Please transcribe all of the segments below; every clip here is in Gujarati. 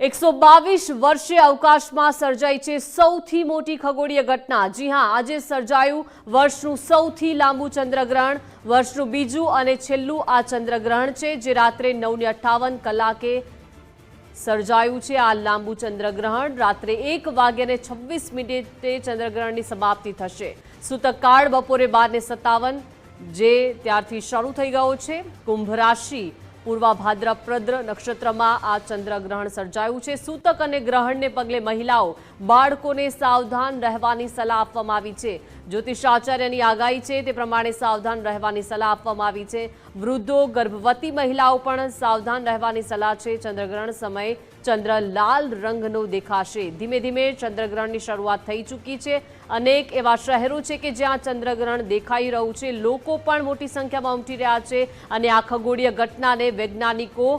એકસો બાવીસ વર્ષે અવકાશમાં સર્જાઈ છે સૌથી મોટી ખગોળીય ઘટના. જી હા, આજે સર્જાયું વર્ષનું સૌથી લાંબુ ચંદ્રગ્રહણ, વર્ષનું બીજું અને છેલ્લું આ ચંદ્રગ્રહણ છે, જે રાત્રે નવને અઠ્ઠાવન કલાકે સર્જાયું છે આ લાંબુ ચંદ્રગ્રહણ. રાત્રે એક વાગ્યાને છવ્વીસ મિનિટે ચંદ્રગ્રહણની સમાપ્તિ થશે. સૂતકકાળ બપોરે બારને સત્તાવન, જે ત્યારથી શરૂ થઈ ગયો છે. કુંભ રાશિ પૂર્વા ભાદ્રપ્રદ્ર નક્ષત્રમાં આ ચંદ્રગ્રહણ સર્જાયું છે. સૂતક અને ગ્રહણને પગલે મહિલાઓ બાળકોને સાવધાન રહેવાની સલાહ આપવામાં આવી છે. જ્યોતિષાચાર્યની આગાહી છે તે પ્રમાણે સાવધાન રહેવાની સલાહ આપવામાં આવી છે. વૃદ્ધો, ગર્ભવતી મહિલાઓ પણ સાવધાન રહેવાની સલાહ છે. ચંદ્રગ્રહણ સમયે ચંદ્ર લાલ રંગનો દેખાશે. ધીમે ધીમે ચંદ્રગ્રહણની શરૂઆત થઈ ચૂકી છે. અનેક એવા શહેરો છે કે જ્યાં ચંદ્રગ્રહણ દેખાઈ રહ્યું છે. લોકો પણ મોટી સંખ્યામાં ઉમટી રહ્યા છે અને આ ખગોળીય ઘટનાને વૈજ્ઞાનિકો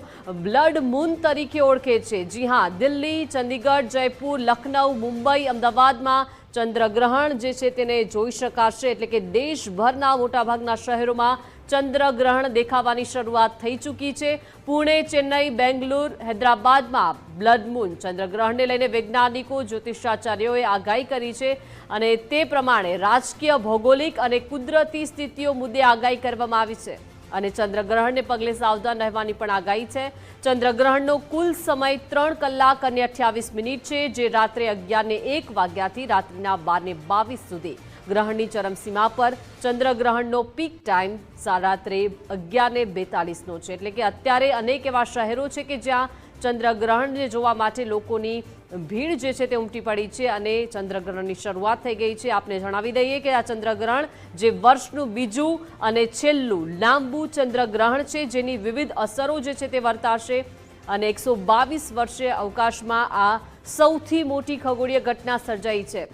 બ્લડ મૂન તરીકે ઓળખે છે. જી હા, દિલ્હી, ચંદીગઢ, જયપુર, લખનઉ, મુંબઈ, અમદાવાદમાં ચંદ્રગ્રહણ જે છે તેને જોઈ શકાશે એટલે કે દેશભરના મોટાભાગના શહેરોમાં ચંદ્રગ્રહણ દેખાવાની શરૂઆત થઈ ચૂકી છે. પુણે, ચેન્નઈ, બેંગ્લુર, હૈદરાબાદમાં બ્લડ મૂન ચંદ્રગ્રહણને લઈને વૈજ્ઞાનિકો, જ્યોતિષાચાર્યોએ આગાહી કરી છે અને તે પ્રમાણે રાજકીય ભૌગોલિક અને કુદરતી સ્થિતિઓ મુદ્દે આગાહી કરવામાં આવી છે. અને ચંદ્રગ્રહણને પગલે સાવધાન રહેવાની પણ આગાહી છે. ચંદ્રગ્રહણનો કુલ સમય ત્રણ કલાક અને અઠ્યાવીસ મિનિટ છે, જે રાત્રે અગિયારને એક વાગ્યાથી રાત્રિના બારને બાવીસ સુધી. ગ્રહણની ચરમસીમા પર ચંદ્રગ્રહણનો પીક ટાઈમ રાત્રે અગિયારને બેતાલીસનો છે. એટલે કે અત્યારે અનેક એવા શહેરો છે કે જ્યાં ચંદ્રગ્રહણને જોવા માટે લોકોની ભીડ જે છે તે ઉમટી પડી છે અને ચંદ્રગ્રહણની શરૂઆત થઈ ગઈ છે. આપને જણાવી દઈએ કે આ ચંદ્રગ્રહણ જે વર્ષનું બીજું અને છેલ્લું લાંબુ ચંદ્રગ્રહણ છે, જેની વિવિધ અસરો જે છે તે વર્તાશે અને એકસો વર્ષે અવકાશમાં આ સૌથી મોટી ખગોળીય ઘટના સર્જાઈ છે.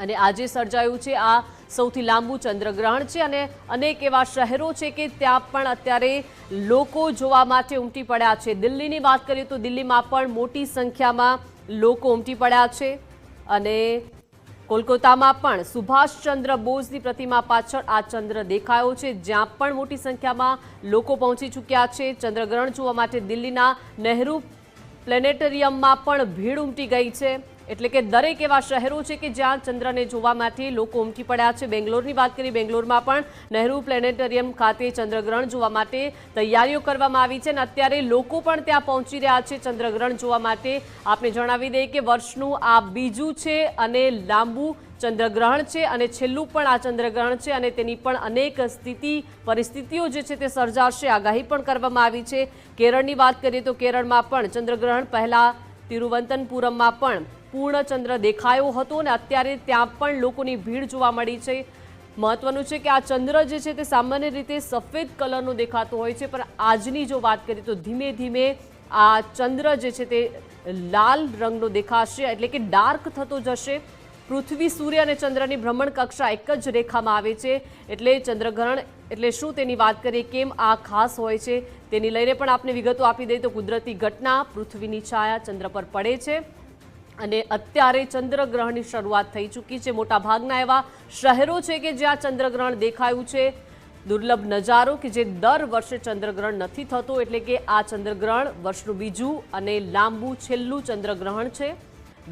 અને આજે સર્જાયું છે આ સૌથી લાંબુ ચંદ્રગ્રહણ છે અને અનેક એવા શહેરો છે કે ત્યાં પણ અત્યારે લોકો જોવા માટે ઉમટી પડ્યા છે. દિલ્હીની વાત કરીએ તો દિલ્હીમાં પણ મોટી સંખ્યામાં લોકો ઉમટી પડ્યા છે અને કોલકાતામાં પણ સુભાષચંદ્ર બોઝની પ્રતિમા પાછળ આ ચંદ્ર દેખાયો છે. જ્યાં પણ મોટી સંખ્યામાં લોકો પહોંચી ચૂક્યા છે. ચંદ્રગ્રહણ જોવા માટે દિલ્હીના નહેરુ પ્લેનેટરિયમમાં પણ ભીડ ઉમટી ગઈ છે. એટલે કે દરેક એવા શહેરો છે કે જ્યાં ચંદ્રને જોવા માટે લોકો ઉમટી પડ્યા છે. બેંગ્લોરની વાત કરીએ, બેંગ્લોરમાં પણ નહેરુ પ્લેનેટોરિયમ ખાતે ચંદ્રગ્રહણ જોવા માટે તૈયારીઓ કરવામાં આવી છે અને અત્યારે લોકો પણ ત્યાં પહોંચી રહ્યા છે ચંદ્રગ્રહણ જોવા માટે. આપને જણાવી દઈએ કે વર્ષનું આ બીજું છે અને લાંબુ ચંદ્રગ્રહણ છે અને છેલ્લું પણ આ ચંદ્રગ્રહણ છે અને તેની પણ અનેક સ્થિતિ, પરિસ્થિતિઓ જે છે તે સર્જાશે. આગાહી પણ કરવામાં આવી છે. કેરળની વાત કરીએ તો કેરળમાં પણ ચંદ્રગ્રહણ પહેલાં તિરુવંતનપુરમમાં પણ પૂર્ણ ચંદ્ર દેખાયો હતો અને અત્યારે ત્યાં પણ લોકોની ભીડ જોવા મળી છે. મહત્વનું છે કે આ ચંદ્ર જે છે તે સામાન્ય રીતે સફેદ કલરનો દેખાતો હોય છે, પણ આજની જો વાત કરીએ તો ધીમે ધીમે આ ચંદ્ર જે છે તે લાલ રંગનો દેખાશે, એટલે કે ડાર્ક થતો જશે. પૃથ્વી સૂર્ય અને ચંદ્રની ભ્રમણ કક્ષા એક જ રેખામાં આવે છે, એટલે ચંદ્રગ્રહણ, એટલે શું તેની વાત કરીએ, કેમ આ ખાસ હોય છે, તેની લઈને પણ આપને વિગતો આપી દઈએ તો કુદરતી ઘટના, પૃથ્વીની છાયા ચંદ્ર પર પડે છે. અને અત્યારે ચંદ્રગ્રહણની શરૂઆત થઈ ચૂકી છે. મોટાભાગના એવા શહેરો છે કે જ્યાં ચંદ્રગ્રહણ દેખાયું છે. દુર્લભ નજારો કે જે દર વર્ષે ચંદ્રગ્રહણ નથી થતો એટલે કે આ ચંદ્રગ્રહણ વર્ષનું બીજું અને લાંબુ છેલ્લું ચંદ્રગ્રહણ છે.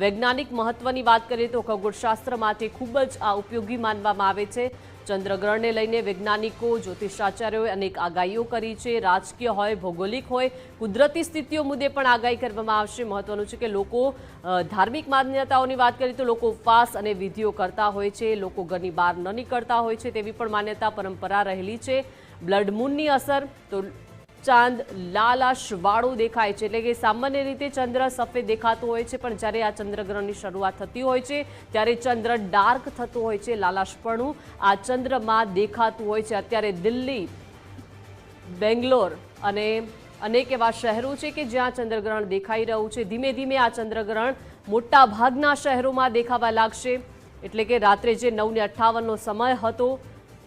વૈજ્ઞાનિક મહત્વની વાત કરીએ તો ખગોળશાસ્ત્ર માટે ખૂબ જ આ ઉપયોગી માનવામાં આવે છે. ચંદ્રગ્રહણને લઈને વૈજ્ઞાનિકો, જ્યોતિષાચાર્યોએ અનેક આગાહીઓ કરી છે. રાજકીય હોય, ભૌગોલિક હોય, કુદરતી સ્થિતિઓ મુદ્દે પણ આગાહી કરવામાં આવશે. મહત્વનું છે કે લોકો ધાર્મિક માન્યતાઓની વાત કરીએ તો લોકો ઉપવાસ અને વિધિઓ કરતા હોય છે. લોકો ઘરની બહાર ન નીકળતા હોય છે તેવી પણ માન્યતા પરંપરા રહેલી છે. બ્લડ મૂનની અસર, તો ચાંદ લાલાશવાળો દેખાય છે. એટલે કે સામાન્ય રીતે ચંદ્ર સફેદ દેખાતો હોય છે, પણ જ્યારે આ ચંદ્રગ્રહણની શરૂઆત થતી હોય છે, ત્યારે ચંદ્ર ડાર્ક થતો હોય છે, લાલાશપણું આ ચંદ્રમાં દેખાતું હોય છે. અત્યારે દિલ્હી, બેંગ્લોર અને અનેક એવા શહેરો છે કે જ્યાં ચંદ્રગ્રહણ દેખાઈ રહ્યું છે. ધીમે ધીમે આ ચંદ્રગ્રહણ મોટા ભાગના શહેરોમાં દેખાવા લાગશે. એટલે કે રાત્રે જે નવને અઠ્ઠાવનનો સમય હતો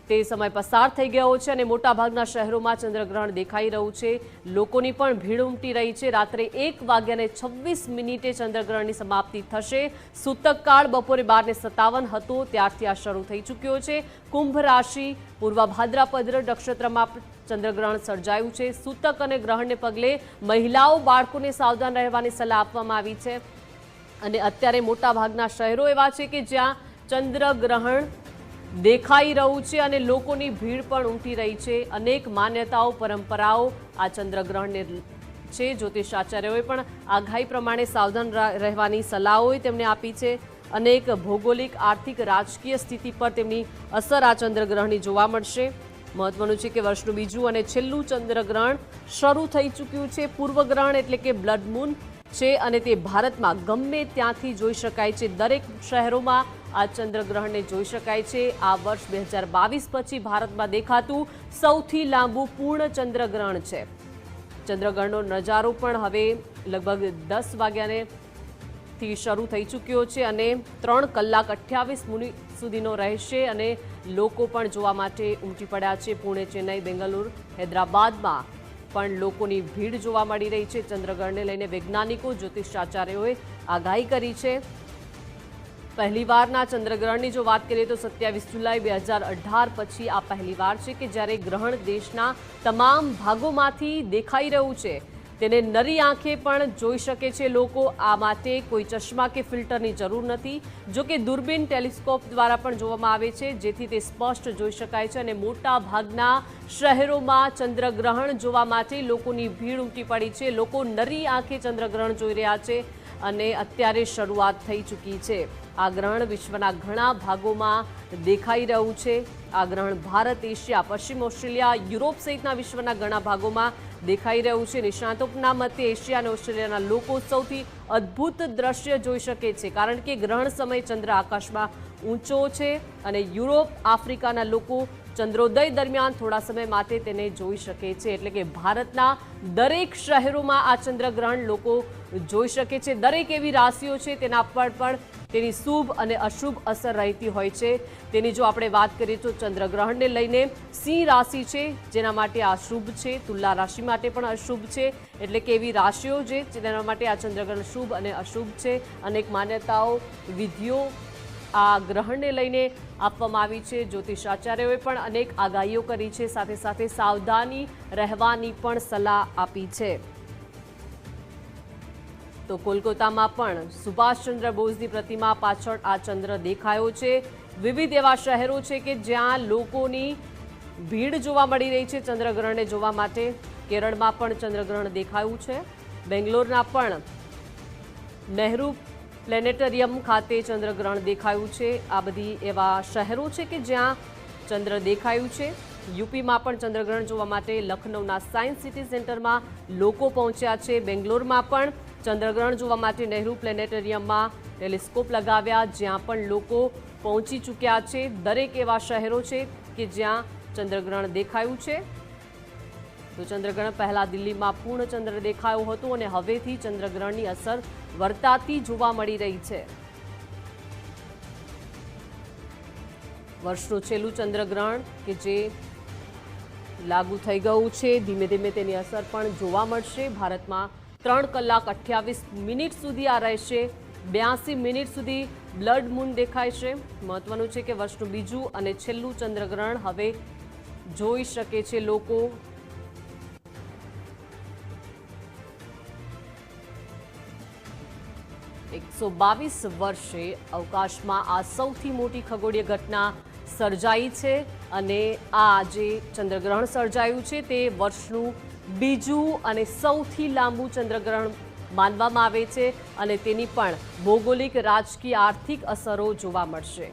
તે સમય પસાર થઈ ગયો છે અને મોટાભાગના શહેરોમાં ચંદ્રગ્રહણ દેખાઈ રહ્યું છે. લોકોની પણ ભીડ ઉમટી રહી છે. રાત્રે એક વાગ્યાને છવ્વીસ મિનિટે ચંદ્રગ્રહણની સમાપ્તિ થશે. સૂતક કાળ બપોરે બારને સત્તાવન હતો. ત્યારથી આ શરૂ થઈ ચૂક્યો છે. કુંભ રાશિ, પૂર્વ ભાદ્રાપદ્ર નક્ષત્રમાં ચંદ્રગ્રહણ સર્જાયું છે. સૂતક અને ગ્રહણને પગલે મહિલાઓ બાળકોને સાવધાન રહેવાની સલાહ આપવામાં આવી છે. અને અત્યારે મોટાભાગના શહેરો એવા છે કે જ્યાં ચંદ્રગ્રહણ દેખાઈ રહ્યું છે અને લોકોની ભીડ પણ ઉમટી રહી છે. અનેક માન્યતાઓ, પરંપરાઓ આ ચંદ્રગ્રહણને છે. જ્યોતિષાચાર્યોએ પણ આગાહી પ્રમાણે સાવધાન રહેવાની સલાહોએ તેમણે આપી છે. અનેક ભૌગોલિક, આર્થિક, રાજકીય સ્થિતિ પર તેમની અસર આ ચંદ્રગ્રહણની જોવા મળશે. મહત્વનું છે કે વર્ષનું બીજું અને છેલ્લું ચંદ્રગ્રહણ શરૂ થઈ ચૂક્યું છે. પૂર્વગ્રહણ એટલે કે બ્લડ મૂન છે અને તે ભારતમાં ગમે ત્યાંથી જોઈ શકાય છે. દરેક શહેરોમાં આ ચંદ્રગ્રહણને જોઈ શકાય છે. આ વર્ષ બે હજાર બાવીસ પછી ભારતમાં દેખાતું સૌથી લાંબુ પૂર્ણ ચંદ્રગ્રહણ છે. ચંદ્રગ્રહણનો નજારો પણ હવે લગભગ દસ વાગ્યાને થી શરૂ થઈ ચૂક્યો છે અને ત્રણ કલાક અઠ્યાવીસ મિનિટ સુધીનો રહેશે અને લોકો પણ જોવા માટે ઉમટી પડ્યા છે. પુણે, ચેન્નઈ, બેંગલુરુ, હૈદરાબાદમાં પણ લોકોની ભીડ જોવા મળી રહી છે. ચંદ્રગ્રહણને લઈને વૈજ્ઞાનિકો, જ્યોતિષાચાર્યોએ આગાહી કરી છે. પહેલીવારના ચંદ્રગ્રહણની જો વાત કરીએ તો સત્યાવીસ જુલાઈ બે હજાર અઢાર પછી આ પહેલીવાર છે કે જ્યારે ગ્રહણ દેશના તમામ ભાગોમાંથી દેખાઈ રહ્યું છે. તેને નરી આંખે પણ જોઈ શકે છે લોકો. આ માટે કોઈ ચશ્મા કે ફિલ્ટરની જરૂર નથી. જો કે દૂરબીન ટેલિસ્કોપ દ્વારા પણ જોવામાં આવે છે, જેથી તે સ્પષ્ટ જોઈ શકાય છે અને મોટા ભાગના શહેરોમાં ચંદ્રગ્રહણ જોવા માટે લોકોની ભીડ ઉમટી પડી છે. લોકો નરી આંખે ચંદ્રગ્રહણ જોઈ રહ્યા છે અને અત્યારે શરૂઆત થઈ ચૂકી છે. આ ગ્રહણ વિશ્વના ઘણા ભાગોમાં દેખાઈ રહ્યું છે. આ ગ્રહણ ભારત, એશિયા, પશ્ચિમ ઓસ્ટ્રેલિયા, યુરોપ સહિતના વિશ્વના ઘણા ભાગોમાં દેખાઈ રહ્યું છે. નિષ્ણાતોના મતે એશિયા અને ઓસ્ટ્રેલિયાના લોકો સૌથી અદ્ભુત દ્રશ્ય જોઈ શકે છે, કારણ કે ગ્રહણ સમયે ચંદ્ર આકાશમાં ઊંચો છે અને યુરોપ, આફ્રિકાના લોકો ચંદ્રોદય દરમિયાન થોડા સમય માટે તેને જોઈ શકે છે. એટલે કે ભારતના દરેક શહેરોમાં આ ચંદ્રગ્રહણ લોકો જોઈ શકે છે. દરેક એવી રાશિઓ છે, તેના પર પણ તેની શુભ અને અશુભ અસર રહેતી હોય છે. તેની જો આપણે વાત કરીએ તો ચંદ્રગ્રહણને લઈને સિંહ રાશિ છે, જેના માટે આ શુભ છે. તુલા રાશિ માટે પણ અશુભ છે. એટલે કે એવી રાશિઓ છે, જેના માટે આ ચંદ્રગ્રહણ શુભ અને અશુભ છે. અનેક માન્યતાઓ, વિધિઓ આ ગ્રહણને લઈને આપવામાં આવી છે. જ્યોતિષાચાર્યોએ પણ અનેક આગાહીઓ કરી છે. સાથે સાથે સાવધાની રહેવાની પણ સલાહ આપી છે. તો કોલકાતામાં પણ સુભાષચંદ્ર બોઝની પ્રતિમા પાછળ આ ચંદ્ર દેખાયો છે. વિવિધ એવા શહેરો છે કે જ્યાં લોકોની ભીડ જોવા મળી રહી છે ચંદ્રગ્રહણને જોવા માટે. કેરળમાં પણ ચંદ્રગ્રહણ દેખાયું છે. બેંગ્લોરના પણ નહેરુ પ્લેનેટરિયમ ખાતે ચંદ્રગ્રહણ દેખાયું છે. આ બધી એવા શહેરો છે કે જ્યાં ચંદ્ર દેખાયું છે. યુપીમાં પણ ચંદ્રગ્રહણ જોવા માટે લખનૌના સાયન્સ સિટી સેન્ટરમાં લોકો પહોંચ્યા છે. બેંગ્લોરમાં પણ ચંદ્રગ્રહણ જોવા માટે નહેરુ પ્લેનેટરિયમમાં ટેલિસ્કોપ લગાવ્યા, જ્યાં પણ લોકો પહોંચી ચૂક્યા છે. દરેક એવા શહેરો છે કે જ્યાં ચંદ્રગ્રહણ દેખાયું છે. તો ચંદ્રગ્રહણ પહેલા દિલ્હીમાં પૂર્ણ ચંદ્ર દેખાયો હતો અને હવેથી ચંદ્રગ્રહણની અસર વર્તાતી જોવા મળી રહી છે. વર્ષનું છેલ્લું ચંદ્રગ્રહણ કે જે લાગુ થઈ ગયું છે, ધીમે ધીમે તેની અસર પણ જોવા મળશે. ભારતમાં ત્રણ કલાક અઠ્યાવીસ મિનિટ સુધી આ રહેશે. બ્યાસી મિનિટ સુધી બ્લડ મૂન દેખાય છે. મહત્વનું છે કે વર્ષનું બીજું અને છેલ્લું ચંદ્રગ્રહણ હવે જોઈ શકે છે લોકો. એકસો બાવીસ વર્ષે અવકાશમાં આ સૌથી મોટી ખગોળીય ઘટના સર્જાઈ છે અને આ જે ચંદ્રગ્રહણ સર્જાયું છે તે વર્ષનું બીજું અને સૌથી લાંબુ ચંદ્રગ્રહણ માનવામાં આવે છે અને તેની પણ ભૌગોલિક, રાજકીય, આર્થિક અસરો જોવા મળશે.